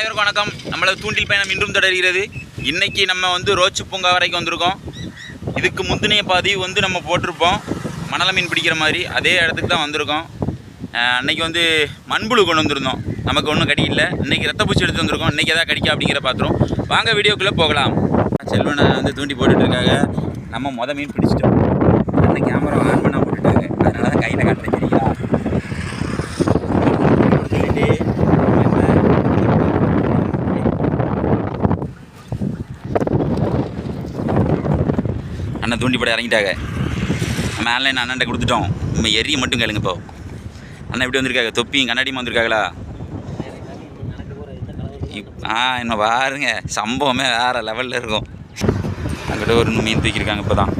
அனைவருக்கும் வணக்கம். நம்மளது தூண்டில் பயணம் இன்றும் தொடர்கிறது. இன்றைக்கி நம்ம வந்து ரோச்சு பூங்கா வரைக்கும் வந்திருக்கோம். இதுக்கு முந்தினைய பாதி வந்து நம்ம போட்டிருப்போம். மணல மீன் பிடிக்கிற மாதிரி அதே இடத்துக்கு தான் வந்திருக்கோம். அன்றைக்கி வந்து மண்புழு கொண்டு வந்திருந்தோம். நமக்கு ஒன்றும் கடிக்கல. இன்றைக்கி ரத்த பூச்சி எடுத்து வந்திருக்கோம். இன்றைக்கி எதாவது கடிக்கா அப்படிங்கிற பாத்திரம் வாங்க வீடியோக்குள்ளே போகலாம். செல்வனை வந்து தூண்டி போட்டுட்ருக்காங்க நம்ம மொதல் மீன் பிடிச்சிட்டோம். அந்த கேமரா ஆன் பண்ண போட்டுட்டாங்க. அதனால தான் கையில் காட்டுறேன் சரிங்களா அண்ணன் தூண்டிப்பட இறங்கிட்டாங்க. நம்ம ஆன்லைன் அண்ணன்ட்ட கொடுத்துட்டோம். நம்ம எரிய மட்டும் கேளுங்க இப்போ. அண்ணன் எப்படி வந்திருக்காங்க? தொப்பியும் கண்ணாடியும் வந்திருக்காங்களா? ஆ என்ன பாருங்க. சம்பவமே வேறு லெவலில் இருக்கும். அங்கிட்ட ஒரு மீன் தூக்கியிருக்காங்க இப்போ தான்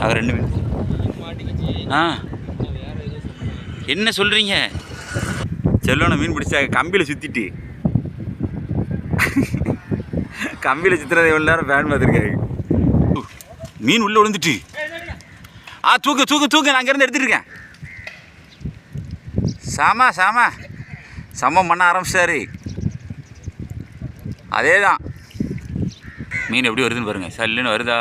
அது ரெண்டு மீன். ஆ. என்ன சொல்கிறீங்க செல்லோனை மீன் பிடிச்சாங்க கம்பியில் சுற்றிட்டு கம்பியில் சுற்றுறது எவ்வளோ நேரம் ஃபேன் பார்த்துருக்காரு மீன் உள்ளே விழுந்துட்டு. ஆ தூக்கு தூக்கு தூக்கு நான் அங்கேருந்து எடுத்துருக்கேன் சாமா சாமா. சமம் பண்ண ஆரம்பிச்சிட்டாரு. அதே தான் மீன் எப்படி வருதுன்னு பாருங்க. சல்லுன்னு வருதா?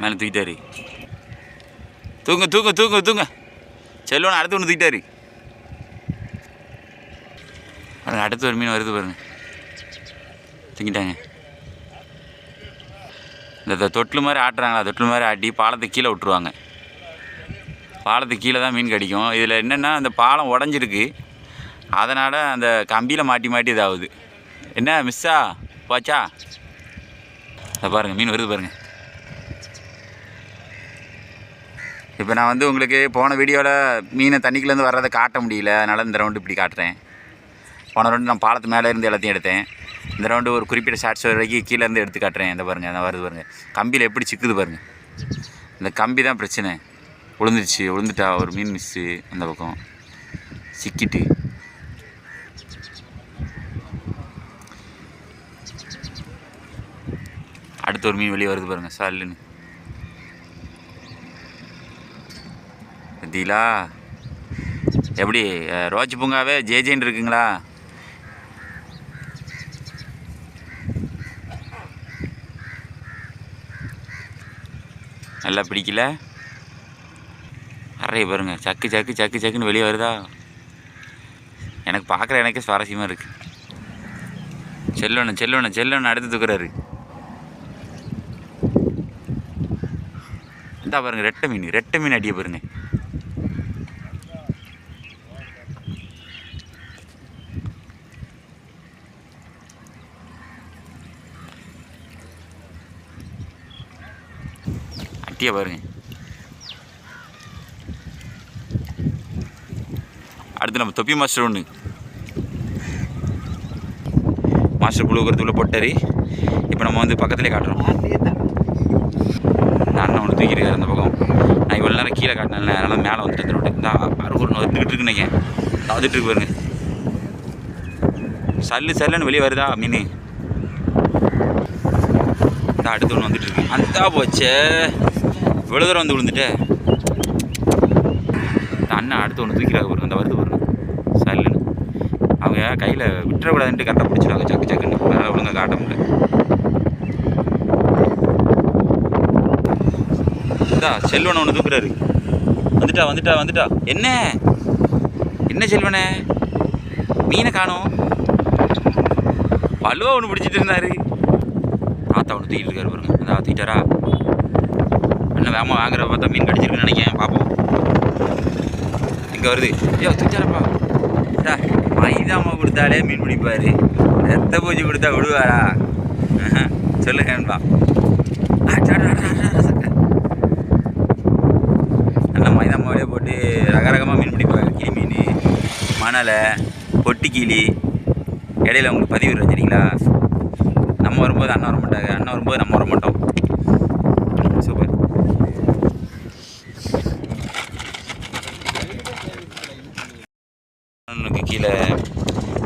மேலே தூக்கிட்டாரு. தூங்க தூங்க தூங்க தூங்க. செல்வன் அடுத்து ஒன்று தூக்கிட்டாரு. பாருங்க அடுத்து ஒரு மீன் வருது பாருங்க. தூங்கிட்டாங்க இந்த தொட்டில் மாதிரி ஆட்டுறாங்களா? தொட்டில் மாதிரி ஆட்டி பாலத்தை கீழே விட்டுருவாங்க. பாலத்துக்கு கீழே தான் மீன் கடிக்கும். இதில் என்னென்னா அந்த பாலம் உடஞ்சிருக்கு. அதனால் அந்த கம்பியில் மாட்டி மாட்டி இதாகுது. என்ன மிஸ்ஸா? போச்சா? இதை பாருங்கள் மீன் வருது பாருங்கள் இப்போ நான் வந்து உங்களுக்கு போன வீடியோவில் மீனை தண்ணிக்குள்ளேருந்து வர்றதை காட்ட முடியல. அதனால் இந்த ரவுண்டு இப்படி காட்டுறேன். போன ரவுண்டு நான் பாலத்து மேலே இருந்து எல்லாத்தையும் எடுத்தேன். இந்த ரவுண்டு ஒரு குறிப்பிட்ட ஷார்ட்ஸ் வரைக்கும் கீழே இருந்து எடுத்து காட்டுறேன். இந்த பாருங்கள் அந்த வருது பாருங்கள் கம்பியில் எப்படி சிக்குது பாருங்கள் இந்த கம்பி தான் பிரச்சனை. விழுந்துருச்சு விழுந்துட்டா ஒரு மீன் மிஸ்ஸு அந்த பக்கம். சிக்கிட்டு. அடுத்த ஒரு மீன் வெளியே வருது பாருங்கள் சாலுன்னு. பார்த்தீங்களா எப்படி ரோஜ் பூங்காவே ஜேஜேன்னு இருக்குங்களா? நல்லா பிடிக்கல. அறைய பாருங்க. சக்கு சக்கு சக்கு சக்குன்னு வெளியே வருதா? எனக்கு பார்க்குற எனக்கே சுவாரஸ்யமாக இருக்குது செல்லணும் செல்லணும் செல்லணும் அடுத்து தூக்குறாரு. இந்தா பாருங்க ரெட்டை மீன் ரெட்டை மீன் அடிய பாருங்க. அட்டிய பாருங்க. அடுத்து நம்ம தொப்பி மாஸ்டர் ஒன்று மாஸ்டர் புழுக்கிறதுக்குள்ளே போட்டாரு. இப்போ நம்ம வந்து பக்கத்துலேயே காட்டுறோம். நான் அண்ணன் ஒன்று தூக்கியிருக்காரு அந்த பக்கம். நான் இவ்வளோ நேரம் கீழே காட்டினேன்ல அதனால் மேலே வந்துட்டு வந்துட்டு இந்த அறுபது வந்துக்கிட்டு இருக்குன்னு நினைக்கிறேன். வந்துட்டு இருக்கு பாருங்க. சல்லு சல்லுன்னு வெளியே வருதா மீன்? இந்த அடுத்து ஒன்று வந்துட்டு இருக்கு. அந்த போச்சே. இவ்வளோ தூரம் வந்து விழுந்துட்டு. அண்ணன் அடுத்து ஒன்று தூக்கிறாங்க பாருங்க அந்த வருது பாருங்க. சல்லுன்னு. அவங்க கையில் விட்டுறக்கூடாதுன்ட்டு கரெக்டாக பிடிச்சிருவாங்க. சக்கு சக்குன்னு. அதனால் ஒழுங்காக காட்ட முடியல. இந்தா செல்வனை ஒன்று தூக்குறாரு. வந்துட்டா வந்துட்டா வந்துட்டா. என்ன? என்ன செல்வனே? மீனை காணோம். பல்லுவா ஒன்று பிடிச்சிட்டு இருந்தாரு. ஆத்தா ஒன்று தூக்கிட்டு இருக்காரு பாருங்க. அந்த தூக்கிட்டாரா என்ன வேமா வாங்குற பார்த்தா மீன் கடிச்சிருக்குன்னு நினைக்கிறேன். பார்ப்போம். இங்கே வருது. ஐயோ துச்சாரப்பா டா மைதாமா கொடுத்தாலே மீன் பிடிப்பார். ரத்த பூச்சி கொடுத்தா விடுவாரா? சொல்லுங்க சொல்லுங்கன்பா நல்லா மைதா மாவிலே போட்டு ரக ரகமாக மீன் பிடிப்பாங்க கிளி மீன் மணலை பொட்டி கிளி. இடையில உங்களுக்கு பதிவு வரும் சரிங்களா? நம்ம வரும்போது அண்ணன் வர மாட்டாங்க அண்ணன் வரும்போது நம்ம வர மாட்டோம் கீழே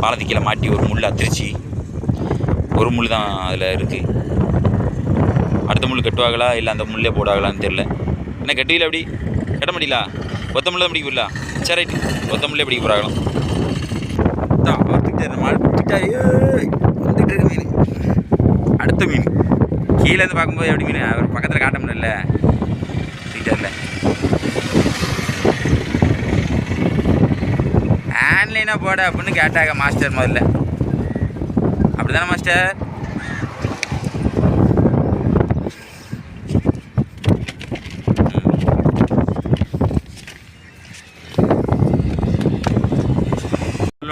பாலத்து கீழே மாட்டி ஒரு முள் அத்திரிச்சு. ஒரு முள் தான் அதில் இருக்குது அடுத்த முள் கட்டுவாங்களா? இல்லை அந்த முள்ளே போடுவாங்களான்னு தெரில என்ன கட்டுவீல அப்படி? கட்ட முடியல ஒத்த முள்ள தான் பிடிக்க சரி ரைட்டு. ஒத்த முள்ளே பிடிக்க போகிறாங்களாம் தான் மாஸ்டர் மாடு வந்துட்டு மீன். அடுத்த மீன். கீழேருந்து பார்க்கும்போது எப்படி மீன்? அவர் பக்கத்தில் காட்ட முடியல. இல்லை ஆன்லைனாக போட அப்படின்னு கேட்டாங்க மாஸ்டர் முதல்ல. அப்படிதானே மாஸ்டர்?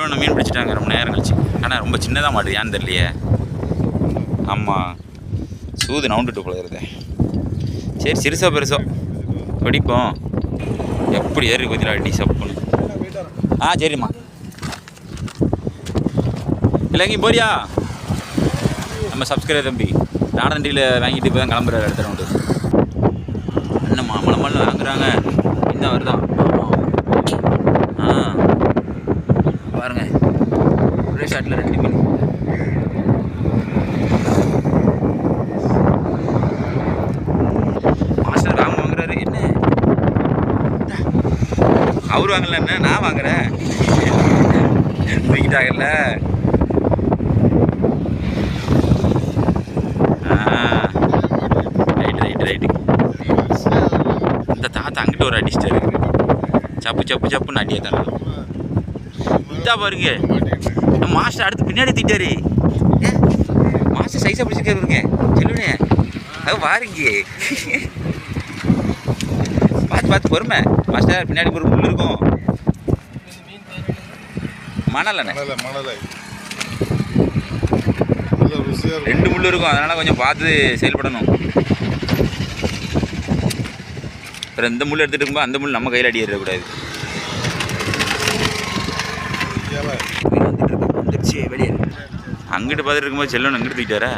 ஒன்று மீன் பிடிச்சிட்டாங்க ரொம்ப நேரம் கழிச்சு. ஆனால் ரொம்ப சின்னதாக மாட்டுது ஏன்னு தெரியலையே. ஆமாம் சூது நவுண்டுட்டு போகிறது சரி சிறுசோ பெருசோ. பிடிப்போம். எப்படி ஏறி கொஞ்சம் அடி சப்புன்னு. ஆ சரிம்மா. இல்லை எங்கேயும் போறியா நம்ம சப்ஸ்கிரைபர் தம்பி. நாடண்டியில் வாங்கிட்டு இப்போ தான் கிளம்புறாரு அடுத்த ரவுண்டு என்னம்மா மலை மலை வாங்குறாங்க இன்னும் வருதா? ஆ. பாருங்க. ஒரே ஷாட்டில் ரெண்டு மீன். மாஸ்டர் ராம் வாங்குறாரு. என்ன? அவர் வாங்கலன்னா நான் வாங்குறேன். தூக்கிட்டாங்கல்ல? தாத்தா அங்கிட்ட ஒரு அடிச்சிட்டாரு சப்பு சப்பு சப்புன்னு அடியா தானே இதா பாருங்க. மாஸ்டர் அடுத்து பின்னாடி தூக்கிட்டாரு ஏ, மாஸ்டர் சைஸாக பிடிச்சிருக்காரு பாருங்க. செல்லுனே. அது பாருங்க பார்த்து பார்த்து பொறுமை. மாஸ்டர் பின்னாடி ஒரு முள் இருக்கும். மணலண்ணே ரெண்டு முள் இருக்கும். அதனால் கொஞ்சம் பார்த்து செயல்படணும். அப்புறம் இந்த முள் எடுத்துகிட்டு இருக்கும்போது அந்த முள் நம்ம கையில் அடி ஏறக்கூடாது வந்துட்டு வெளியே அங்கிட்டு பார்த்துட்டு இருக்கும்போது செல்லணும் அங்கிட்டு தூக்கிட்டாரா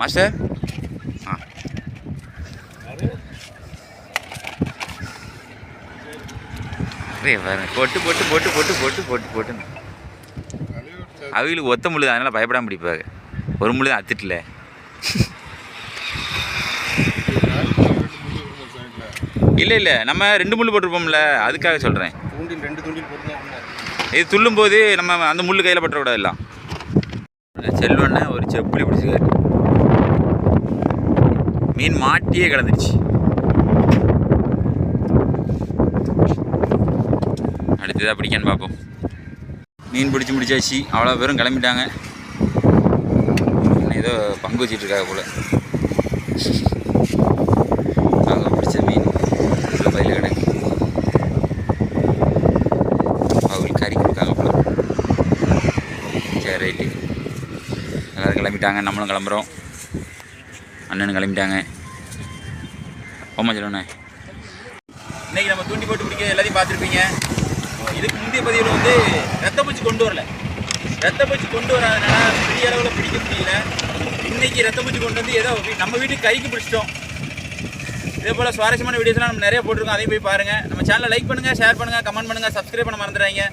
மாஸ்டர்? ஆ. பாருங்க. போட்டு போட்டு போட்டு போட்டு போட்டு போட்டு போட்டு அவங்களுக்கு ஒத்த முள்ளு அதனால் பயப்படாம பிடிப்பாங்க. ஒரு முள்ளு தான் அத்துட்டல நாளைக்கு ரெண்டு முள்ளு இருக்கும் சைடில் இல்லை இல்லை. நம்ம ரெண்டு முள் போட்டிருப்போம்ல அதுக்காக சொல்கிறேன் தூண்டில் ரெண்டு தூண்டில் போட்டுருந்தா இது துள்ளும் போது நம்ம அந்த முள் கையில் பற்றக்கூடாது எல்லாம். செல்வண்ண ஒரு செப்புளி பிடிச்சிருக்காரு. மீன் மாட்டியே கிடந்துருச்சு. அடுத்ததாக பிடிக்கான்னு பார்ப்போம். மீன் பிடிச்சி முடிச்சாச்சு. அவ்வளோ பேரும் கிளம்பிட்டாங்க. ஏதோ பங்கு வச்சிட்டு இருக்காங்க போல அவங்க பிடிச்ச மீன் உள்ள பையில கிடக்கு அவங்களுக்கு கறி கொடுக்காங்க போல சரி ரைட்டு எல்லோரும் கிளம்பிட்டாங்க. நம்மளும் கிளம்புறோம். அண்ணனும் கிளம்பிட்டாங்க. ஓமா சொல்லுண்ணே இன்றைக்கி நம்ம தூண்டி போட்டு பிடிக்க எல்லாத்தையும் பார்த்துருப்பீங்க. இதுக்கு முந்தைய பதிவில் வந்து ரத்த பூச்சி கொண்டு வரல. ரத்த பூச்சி கொண்டு வராதனால பெரிய அளவில் பிடிக்க முடியல. இன்றைக்கி ரத்த பூச்சி கொண்டு வந்து ஏதோ நம்ம வீட்டுக்கு கைக்கு பிடிச்சிட்டோம். இதே போல் சுவாரஸ்யமான வீடியோஸ்லாம் நம்ம நிறைய போட்டிருக்கோம். அதையும் போய் பாருங்கள் நம்ம சேனலை லைக் பண்ணுங்கள் ஷேர் பண்ணுங்கள் கமெண்ட் பண்ணுங்கள் சப்ஸ்கிரைப் பண்ண மறந்துடுறாங்க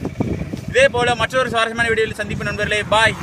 இதே போல் மற்றொரு சுவாரஸ்யமான வீடியோவில் சந்திப்பு நண்பர்களே பாய்.